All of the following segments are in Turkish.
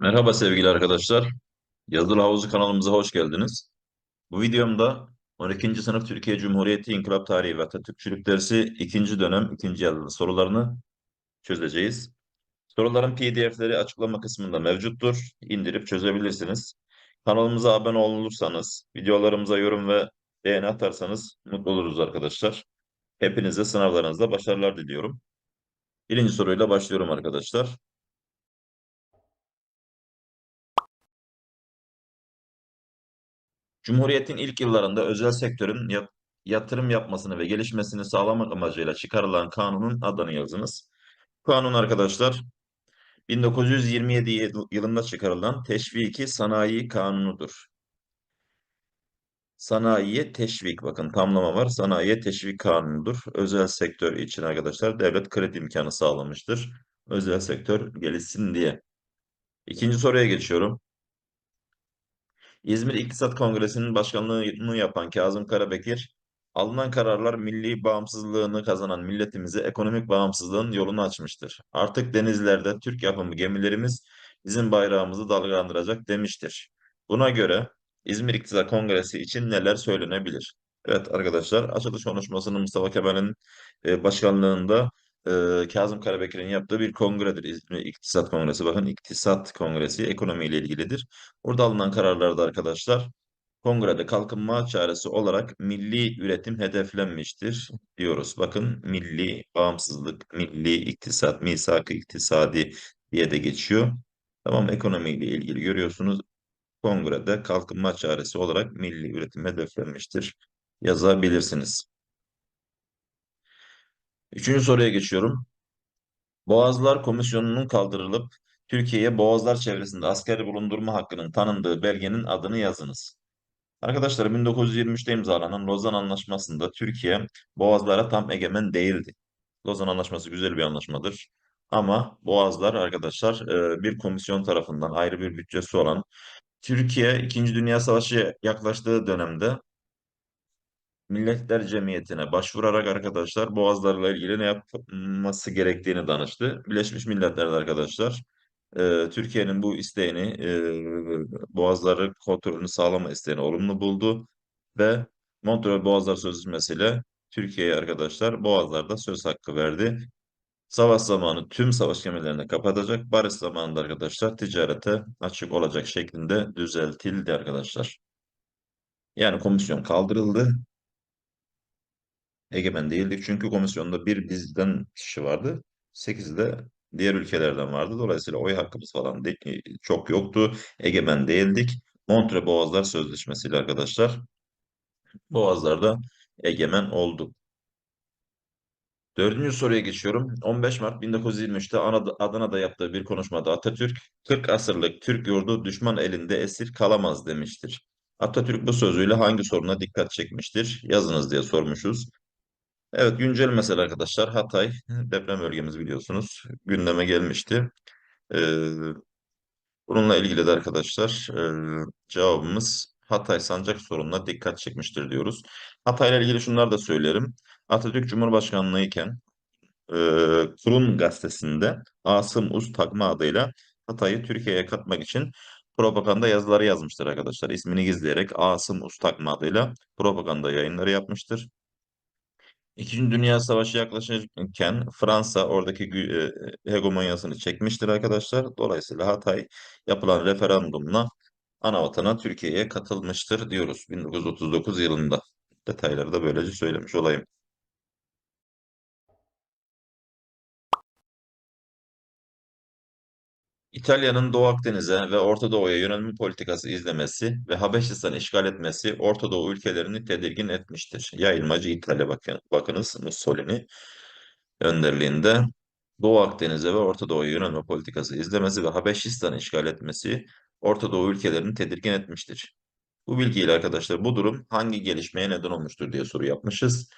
Merhaba sevgili arkadaşlar. Yazılı Havuzu kanalımıza hoş geldiniz. Bu videomda 12. sınıf Türkiye Cumhuriyeti İnkılap Tarihi ve Atatürkçülük dersi 2. dönem 2. yazılı sorularını çözeceğiz. Soruların PDF'leri açıklama kısmında mevcuttur. İndirip çözebilirsiniz. Kanalımıza abone olursanız, videolarımıza yorum ve beğeni atarsanız mutlu oluruz arkadaşlar. Hepinize sınavlarınızda başarılar diliyorum. Birinci soruyla başlıyorum arkadaşlar. Cumhuriyetin ilk yıllarında özel sektörün yat- yatırım yapmasını ve gelişmesini sağlamak amacıyla çıkarılan kanunun adını yazınız. Kanun arkadaşlar 1927 yıl- yılında çıkarılan Teşviki Sanayi Kanunu'dur. Sanayiye teşvik bakın tamlama var. Sanayiye teşvik kanunudur. Özel sektör için arkadaşlar devlet kredi imkanı sağlamıştır. Özel sektör gelişsin diye. İkinci soruya geçiyorum. İzmir İktisat Kongresi'nin başkanlığını yapan Kazım Karabekir, alınan kararlar milli bağımsızlığını kazanan milletimize ekonomik bağımsızlığın yolunu açmıştır. Artık denizlerde Türk yapımı gemilerimiz bizim bayrağımızı dalgalandıracak demiştir. Buna göre İzmir İktisat Kongresi için neler söylenebilir? Evet arkadaşlar, açılış konuşmasını Mustafa Kemal'in e, başkanlığında e, Kazım Karabekir'in yaptığı bir kongredir. İzmir İktisat Kongresi. Bakın İktisat Kongresi ekonomiyle ilgilidir. Burada alınan kararlarda arkadaşlar kongrede kalkınma çaresi olarak milli üretim hedeflenmiştir diyoruz. Bakın milli bağımsızlık, milli iktisat, misak-ı iktisadi diye de geçiyor. Tamam ekonomiyle ilgili görüyorsunuz. Kongrede kalkınma çaresi olarak milli üretim hedeflenmiştir. Yazabilirsiniz. Üçüncü soruya geçiyorum. Boğazlar Komisyonu'nun kaldırılıp Türkiye'ye Boğazlar çevresinde asker bulundurma hakkının tanındığı belgenin adını yazınız. Arkadaşlar 1923'te imzalanan Lozan Anlaşması'nda Türkiye Boğazlara tam egemen değildi. Lozan Anlaşması güzel bir anlaşmadır. Ama Boğazlar arkadaşlar e, bir komisyon tarafından ayrı bir bütçesi olan Türkiye 2. Dünya Savaşı yaklaştığı dönemde Milletler Cemiyeti'ne başvurarak arkadaşlar Boğazlarla ilgili ne yapması gerektiğini danıştı. Birleşmiş Milletler'de arkadaşlar e, Türkiye'nin bu isteğini e, Boğazları kontrolünü sağlama isteğini olumlu buldu ve Montreux Boğazlar Sözleşmesi ile Türkiye'ye arkadaşlar Boğazlar'da söz hakkı verdi. Savaş zamanı tüm savaş gemilerini kapatacak, barış zamanında arkadaşlar ticarete açık olacak şeklinde düzeltildi arkadaşlar. Yani komisyon kaldırıldı egemen değildik. Çünkü komisyonda bir bizden kişi vardı. Sekiz de diğer ülkelerden vardı. Dolayısıyla oy hakkımız falan çok yoktu. Egemen değildik. Montre Boğazlar Sözleşmesi'yle arkadaşlar Boğazlar'da egemen oldu. Dördüncü soruya geçiyorum. 15 Mart 1923'te Adana'da yaptığı bir konuşmada Atatürk, 40 asırlık Türk yurdu düşman elinde esir kalamaz demiştir. Atatürk bu sözüyle hangi soruna dikkat çekmiştir? Yazınız diye sormuşuz. Evet güncel mesele arkadaşlar Hatay deprem bölgemiz biliyorsunuz gündeme gelmişti. Ee, bununla ilgili de arkadaşlar e, cevabımız Hatay sancak sorununa dikkat çekmiştir diyoruz. Hatay'la ilgili şunlar da söylerim. Atatürk Cumhurbaşkanlığı iken e, Kurun gazetesinde Asım Uz takma adıyla Hatay'ı Türkiye'ye katmak için propaganda yazıları yazmıştır arkadaşlar. İsmini gizleyerek Asım Uz takma adıyla propaganda yayınları yapmıştır. İkinci Dünya Savaşı yaklaşırken Fransa oradaki e, hegemonyasını çekmiştir arkadaşlar. Dolayısıyla Hatay yapılan referandumla anavatana Türkiye'ye katılmıştır diyoruz 1939 yılında. Detayları da böylece söylemiş olayım. İtalya'nın Doğu Akdeniz'e ve Orta Doğu'ya yönelme politikası izlemesi ve Habeşistan'ı işgal etmesi Orta Doğu ülkelerini tedirgin etmiştir. Yayılmacı İtalya bakın, bakınız Mussolini önderliğinde Doğu Akdeniz'e ve Orta Doğu'ya yönelme politikası izlemesi ve Habeşistan'ı işgal etmesi Orta Doğu ülkelerini tedirgin etmiştir. Bu bilgiyle arkadaşlar bu durum hangi gelişmeye neden olmuştur diye soru yapmışız.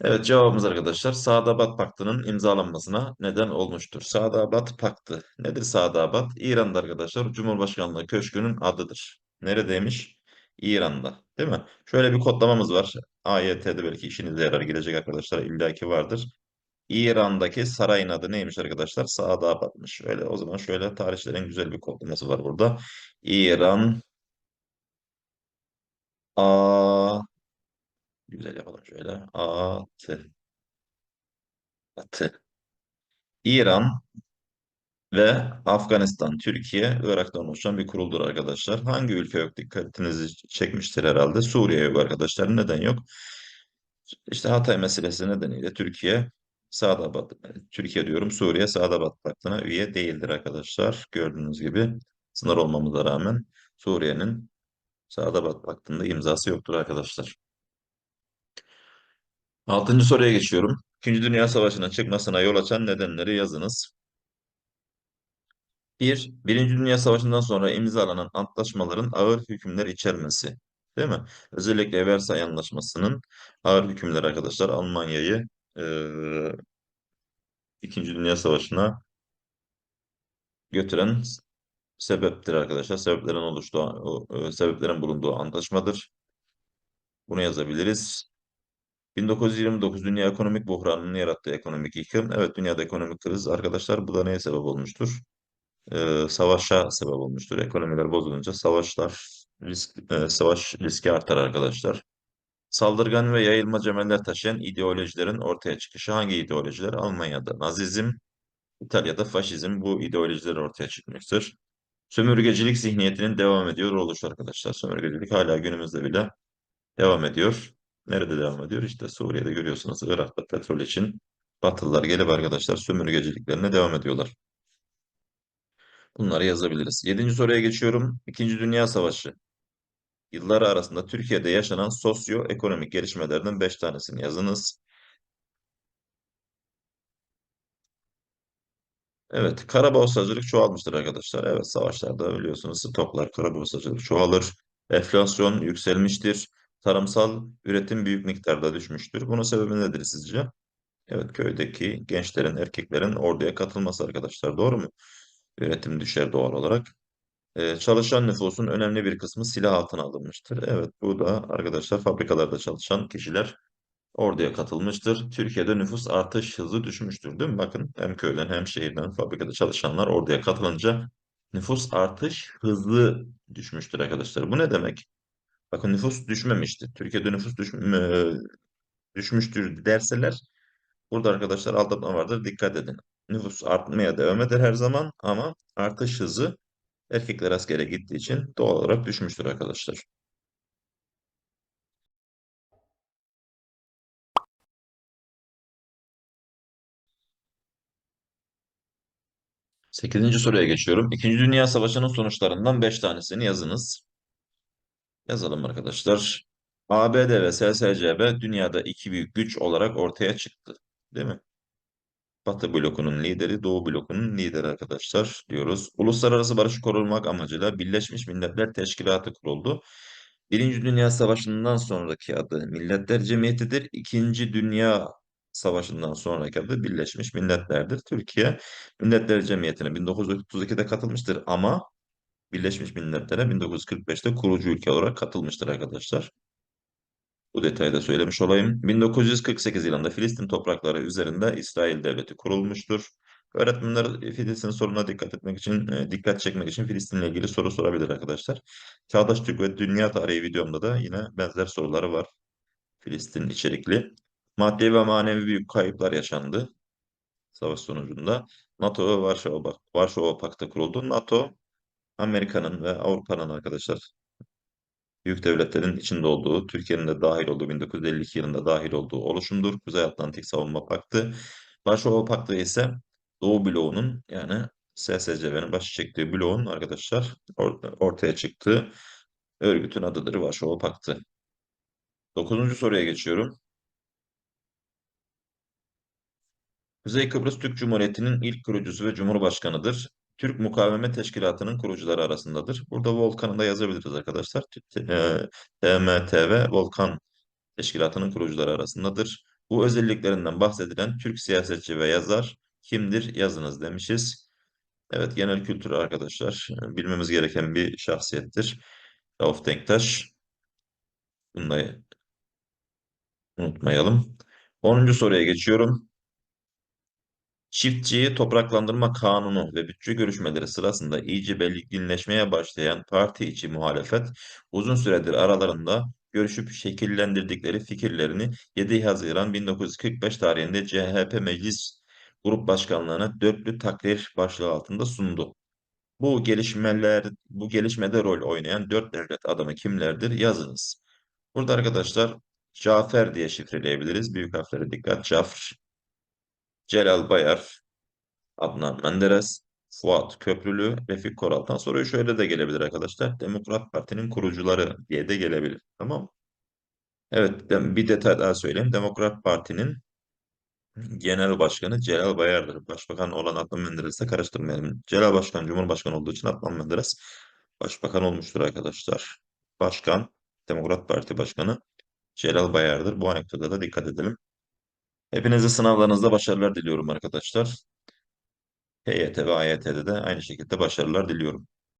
Evet cevabımız arkadaşlar Sadabat Paktı'nın imzalanmasına neden olmuştur. Sadabat Paktı nedir Sadabat? İran'da arkadaşlar Cumhurbaşkanlığı Köşkü'nün adıdır. Neredeymiş? İran'da değil mi? Şöyle bir kodlamamız var. AYT'de belki işinize yarar gelecek arkadaşlar illaki vardır. İran'daki sarayın adı neymiş arkadaşlar? Sadabat'mış. Öyle o zaman şöyle tarihçilerin güzel bir kodlaması var burada. İran A güzel yapalım şöyle. A T T İran ve Afganistan, Türkiye, Irak'tan oluşan bir kuruldur arkadaşlar. Hangi ülke yok dikkatinizi çekmiştir herhalde? Suriye yok arkadaşlar. Neden yok? İşte Hatay meselesi nedeniyle Türkiye Sadabat, Türkiye diyorum Suriye Sadabat Paktı'na üye değildir arkadaşlar. Gördüğünüz gibi sınır olmamıza rağmen Suriye'nin Sadabat Paktı'nda imzası yoktur arkadaşlar. Altıncı soruya geçiyorum. İkinci Dünya Savaşı'nın çıkmasına yol açan nedenleri yazınız. Bir, Birinci Dünya Savaşı'ndan sonra imzalanan antlaşmaların ağır hükümler içermesi. Değil mi? Özellikle Versay Anlaşması'nın ağır hükümleri arkadaşlar Almanya'yı eee İkinci Dünya Savaşı'na götüren sebeptir arkadaşlar. Sebeplerin oluştuğu, e, sebeplerin bulunduğu antlaşmadır. Bunu yazabiliriz. 1929 Dünya Ekonomik Buhranı'nın yarattığı ekonomik yıkım. Evet dünyada ekonomik kriz arkadaşlar bu da neye sebep olmuştur? Ee, savaşa sebep olmuştur. Ekonomiler bozulunca savaşlar risk, e, savaş riski artar arkadaşlar. Saldırgan ve yayılmacı emeller taşıyan ideolojilerin ortaya çıkışı hangi ideolojiler? Almanya'da Nazizm, İtalya'da faşizm bu ideolojiler ortaya çıkmıştır. Sömürgecilik zihniyetinin devam ediyor oluşu arkadaşlar. Sömürgecilik hala günümüzde bile devam ediyor. Nerede devam ediyor? İşte Suriye'de görüyorsunuz Irak'ta petrol için Batılılar gelip arkadaşlar sömürgeciliklerine devam ediyorlar. Bunları yazabiliriz. Yedinci soruya geçiyorum. İkinci Dünya Savaşı. Yılları arasında Türkiye'de yaşanan sosyo-ekonomik gelişmelerden beş tanesini yazınız. Evet, karaborsacılık çoğalmıştır arkadaşlar. Evet, savaşlarda biliyorsunuz stoklar, karaborsacılık çoğalır. Enflasyon yükselmiştir. Tarımsal üretim büyük miktarda düşmüştür. Bunun sebebi nedir sizce? Evet, köydeki gençlerin, erkeklerin orduya katılması arkadaşlar. Doğru mu? Üretim düşer doğal olarak. Ee, çalışan nüfusun önemli bir kısmı silah altına alınmıştır. Evet, bu da arkadaşlar fabrikalarda çalışan kişiler orduya katılmıştır. Türkiye'de nüfus artış hızı düşmüştür, değil mi? Bakın hem köyden hem şehirden fabrikada çalışanlar orduya katılınca nüfus artış hızlı düşmüştür arkadaşlar. Bu ne demek? Bakın nüfus düşmemiştir. Türkiye'de nüfus düş, e, düşmüştür derseler burada arkadaşlar aldatma vardır. Dikkat edin. Nüfus artmaya devam eder her zaman ama artış hızı erkekler askere gittiği için doğal olarak düşmüştür arkadaşlar. Sekizinci soruya geçiyorum. İkinci Dünya Savaşı'nın sonuçlarından beş tanesini yazınız. Yazalım arkadaşlar. ABD ve SSCB dünyada iki büyük güç olarak ortaya çıktı. Değil mi? Batı blokunun lideri, Doğu blokunun lideri arkadaşlar diyoruz. Uluslararası barışı korumak amacıyla Birleşmiş Milletler Teşkilatı kuruldu. Birinci Dünya Savaşı'ndan sonraki adı Milletler Cemiyeti'dir. İkinci Dünya Savaşı'ndan sonraki adı Birleşmiş Milletler'dir. Türkiye Milletler Cemiyeti'ne 1932'de katılmıştır ama Birleşmiş Milletler'e 1945'te kurucu ülke olarak katılmıştır arkadaşlar. Bu detayı da söylemiş olayım. 1948 yılında Filistin toprakları üzerinde İsrail Devleti kurulmuştur. Öğretmenler Filistin sorununa dikkat etmek için, e, dikkat çekmek için Filistin'le ilgili soru sorabilir arkadaşlar. Çağdaş Türk ve Dünya Tarihi videomda da yine benzer soruları var. Filistin içerikli. Maddi ve manevi büyük kayıplar yaşandı savaş sonucunda. NATO ve Varşova, Varşova Paktı kuruldu. NATO, Amerika'nın ve Avrupa'nın arkadaşlar büyük devletlerin içinde olduğu, Türkiye'nin de dahil olduğu 1952 yılında dahil olduğu oluşumdur. Kuzey Atlantik Savunma Paktı. Varşova Paktı ise Doğu bloğunun yani SSCB'nin başı çektiği bloğun arkadaşlar or- ortaya çıktığı örgütün adıdır Varşova Paktı. Dokuzuncu soruya geçiyorum. Kuzey Kıbrıs Türk Cumhuriyeti'nin ilk kurucusu ve Cumhurbaşkanıdır. Türk Mukavemet Teşkilatı'nın kurucuları arasındadır. Burada Volkan'ı da yazabiliriz arkadaşlar. T- e, TMTV Volkan Teşkilatı'nın kurucuları arasındadır. Bu özelliklerinden bahsedilen Türk siyasetçi ve yazar kimdir yazınız demişiz. Evet genel kültür arkadaşlar e, bilmemiz gereken bir şahsiyettir. Rauf Denktaş. Bunu da Unutmayalım. Onuncu soruya geçiyorum. Çiftçiyi Topraklandırma Kanunu ve bütçe görüşmeleri sırasında iyice belirginleşmeye başlayan parti içi muhalefet uzun süredir aralarında görüşüp şekillendirdikleri fikirlerini 7 Haziran 1945 tarihinde CHP Meclis Grup Başkanlığı'na dörtlü takrir başlığı altında sundu. Bu gelişmeler, bu gelişmede rol oynayan dört devlet adamı kimlerdir? Yazınız. Burada arkadaşlar Cafer diye şifreleyebiliriz. Büyük harflere dikkat. Cafr, Celal Bayar, Adnan Menderes, Fuat Köprülü, Refik Koral'dan soruyu şöyle de gelebilir arkadaşlar. Demokrat Parti'nin kurucuları diye de gelebilir. Tamam? Evet, bir detay daha söyleyeyim. Demokrat Parti'nin genel başkanı Celal Bayar'dır. Başbakan olan Adnan Menderes'le karıştırmayalım. Celal Başkan Cumhurbaşkanı olduğu için Adnan Menderes başbakan olmuştur arkadaşlar. Başkan, Demokrat Parti Başkanı Celal Bayar'dır. Bu anekdota da dikkat edelim. Hepinize sınavlarınızda başarılar diliyorum arkadaşlar. HYT ve AYT'de de aynı şekilde başarılar diliyorum.